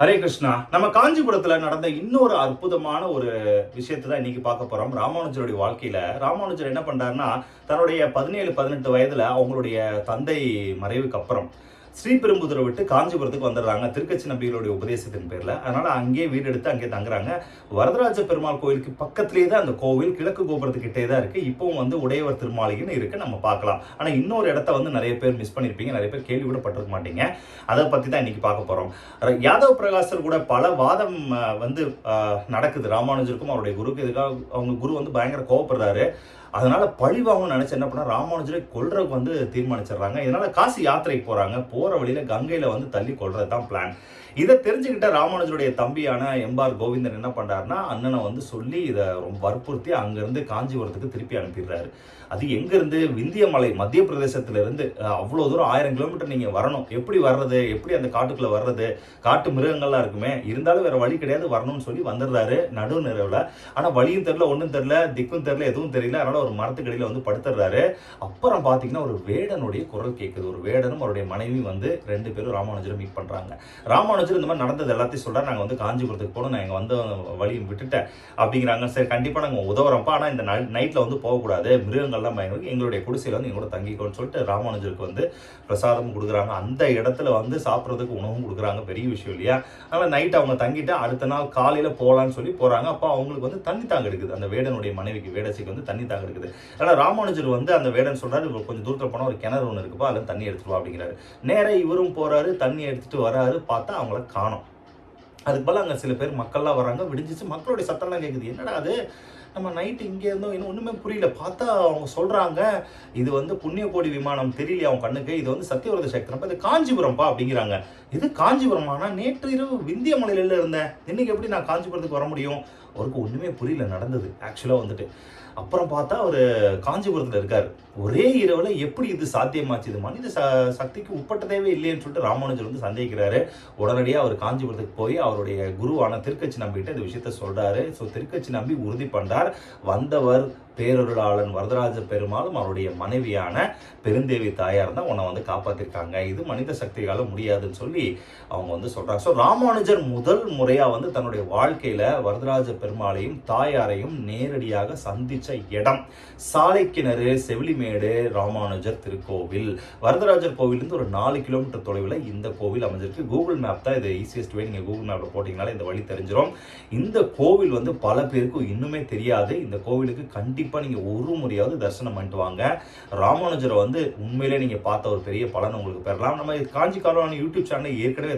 ஹரே கிருஷ்ணா. நம்ம காஞ்சிபுரத்தில் நடந்த இன்னொரு அற்புதமான ஒரு விஷயத்தை தான் இன்னைக்கு பார்க்க போறோம். ராமானுஜருடைய வாழ்க்கையில் ராமானுஜர் என்ன பண்ணுறாருன்னா தன்னுடைய பதினேழு பதினெட்டு வயதுல அவங்களுடைய தந்தை மறைவுக்கு அப்புறம் ஸ்ரீபெரும்புதூரை விட்டு காஞ்சிபுரத்துக்கு வந்துடுறாங்க. திருக்கச்சி நம்பிகளுடைய உபதேசத்தின் பேர்ல. அதனால் அங்கேயே வீடு எடுத்து அங்கேயே தங்குறாங்க. வரதராஜ பெருமாள் கோயிலுக்கு பக்கத்துலேயே தான் அந்த கோவில் கிழக்கு கோபுரத்துக்கிட்டே தான் இருக்குது இப்போவும் வந்து உடையவர் திருமாளிகைன்னு இருக்குது நம்ம பார்க்கலாம். ஆனால் இன்னொரு இடத்த வந்து நிறைய பேர் மிஸ் பண்ணியிருப்பீங்க நிறைய பேர் கேள்வி கூட பட்டிருக்க மாட்டீங்க. அதை பற்றி தான் இன்னைக்கு பார்க்க போகிறோம் யாதவ் பிரகாசர் கூட பல வாதம் வந்து நடக்குது. ராமானுஜருக்கும் அவருடைய குருக்கு இதுக்காக அவங்க குரு வந்து பயங்கர கோவப்படுறாரு. அதனால் பழிவாங்கன்னு நினச்சி என்ன பண்ணால் ராமானுஜரை கொள்றதுக்கு வந்து தீர்மானிச்சிடுறாங்க. இதனால் காசி யாத்திரைக்கு போகிறாங்க போகிற வழியில் கங்கையில் வந்து தள்ளி கொல்றது தான் பிளான் இதை தெரிஞ்சுக்கிட்ட ராமானுஜருடைய தம்பியான எம்பார் கோவிந்தன் என்ன பண்ணுறாருன்னா அண்ணனை வந்து சொல்லி இதை ரொம்ப வற்புறுத்தி அங்கேருந்து காஞ்சிபுரத்துக்கு திருப்பி அனுப்பிடுறாரு. அது எங்கேருந்து? விந்தியமலை விந்திய மலை மத்திய பிரதேசத்துலேருந்து. அவ்வளோ தூரம் ஆயிரம் கிலோமீட்டர் நீங்கள் வரணும். எப்படி வர்றது? எப்படி அந்த காட்டுக்குள்ளே வர்றது? காட்டு மிருகங்கள்லாம் இருக்குமே. இருந்தாலும் வேறு வழி கிடையாது. வரணும்னு சொல்லி வந்துடுறாரு. நடுநிறவில். ஆனால் வழியும் தெரில ஒன்றும் தெரில திக்கும் தெரில எதுவும் தெரியல. அதனால் ஒரு மரத்துக்கடியில் வந்து படுத்துடுறாரு அப்புறம் பார்த்தீங்கன்னா ஒரு வேடனுடைய குரல் கேட்குது ஒரு வேடனும் அவருடைய மனைவியும் வந்து ரெண்டு பேரும் ராமானுஜரும் மீட் பண்ணுறாங்க ராமானுஜர் இந்த மாதிரி நடந்தது எல்லாத்தையும் சொல்கிறார் நாங்கள் வந்து காஞ்சிபுரத்துக்கு போகணும். நான் இங்க வந்து வழியை விட்டுட்டேன் அப்படிங்கிறாங்க. சரி கண்டிப்பாக நாங்கள் உதவுறோம்ப்பா. ஆனால் இந்த நைட்டில் வந்து போகக்கூடாது. மிருகங்கள்லாம் பயங்கர எங்களுடைய குடிசையில் வந்து எங்களோட தங்கிக்கோன்னு சொல்லிட்டு ராமானுஜருக்கு வந்து பிரசாதம் கொடுக்குறாங்க. அந்த இடத்துல வந்து சாப்பிட்றதுக்கு உணவும் கொடுக்குறாங்க. பெரிய விஷயம் இல்லையா? அதனால் நைட் அவங்க தங்கிட்டு அடுத்த நாள் காலையில் போகலான்னு சொல்லி போகிறாங்க அப்போ அவங்களுக்கு வந்து தண்ணி தாங்க எடுக்குது. அந்த வேடனுடைய மனைவிக்கு வேடசிக்கு வந்து தண்ணி தாங்க இருக்குது. அதனால ராமானுஜர் வந்து அந்த வேடன் சொல்றாரு "இவர் கொஞ்சம் தூரத்தில் போனால் ஒரு கிணறு ஒன்று இருக்குப்பா அதில் தண்ணி எடுத்துருவா அப்படிங்கிறாரு. நேராக இவரும் போறாரு தண்ணி எடுத்துட்டு வராரு பார்த்தா அவங்கள காணும். அதுக்கு பதிலா அங்கே சில பேர் மக்கள்லாம் வராங்க விடிஞ்சிச்சு மக்களுடைய சத்தம்லாம் கேட்குது என்னடா அது? நம்ம நைட்டு இங்கே இருந்தோம். இன்னும் ஒன்றுமே புரியல. பார்த்தா அவங்க சொல்கிறாங்க இது வந்து புண்ணியக்கோடி விமானம். தெரியலையா அவன் கண்ணுக்கு? இது வந்து சத்தியவிரத சக்தினப்பா இது காஞ்சிபுரம்ப்பா அப்படிங்கிறாங்க. இது காஞ்சிபுரம் ஆனால் நேற்று இரவு விந்திய மலையில இருந்தேன். இன்னைக்கு எப்படி நான் காஞ்சிபுரத்துக்கு வர முடியும்? அவருக்கு ஒன்றுமே புரியல. நடந்தது. ஆக்சுவலாக வந்துட்டு. அப்புறம் பார்த்தா அவர் காஞ்சிபுரத்தில் இருக்கார். ஒரே இரவில் எப்படி இது சாத்தியமாச்சு இது மனித ச சக்திக்கு உட்பட்டதேவே இல்லைன்னு சொல்லிட்டு ராமானுஜர் வந்து சந்தேகிக்கிறாரு. உடனடியாக அவர் காஞ்சிபுரத்துக்கு போய் அவருடைய குருவான திருக்கச்சி நம்பிக்கிட்ட இந்த விஷயத்த சொல்கிறாரு ஸோ திருக்கச்சி நம்பி உறுதி வந்தவர் பேரொருளாளன் வரதராஜ பெருமாளும் அவருடைய மனைவியான பெருந்தேவி தாயார் தான் உன்னை வந்து காப்பாத்திருக்காங்க. இது மனித சக்திகளால் முடியாதுன்னு சொல்லி அவங்க வந்து சொல்றாங்க. ஸோ ராமானுஜர் முதல் முறையா வந்து தன்னுடைய வாழ்க்கையில வரதராஜ பெருமாளையும் தாயாரையும் நேரடியாக சந்திச்ச இடம் சாலைக்கிணறு செவிலிமேடு ராமானுஜர் திருக்கோவில். வரதராஜர் கோவிலிருந்து ஒரு நாலு கிலோமீட்டர் தொலைவில் இந்த கோவில் அமைஞ்சிருக்கு. கூகுள் மேப் தான் இது ஈஸியஸ்ட் வே நீங்கள் கூகுள் மேப்பில் போட்டிங்கனால இந்த வழி தெரிஞ்சிடும் இந்த கோவில் வந்து பல பேருக்கும் இன்னுமே தெரியாது. இந்த கோவிலுக்கு கண்டிப்பாக நீங்கள் ஒரு முறையாவது தரிசனம் பண்ணிட்டு வாங்க. ராமானுஜரை வந்து உண்மையிலே நீங்கள் பார்த்த ஒரு பெரிய பலன் உங்களுக்கு பெறலாம். நம்ம காஞ்சி காலவாணி யூடியூப் சேனல் ஏற்கனவே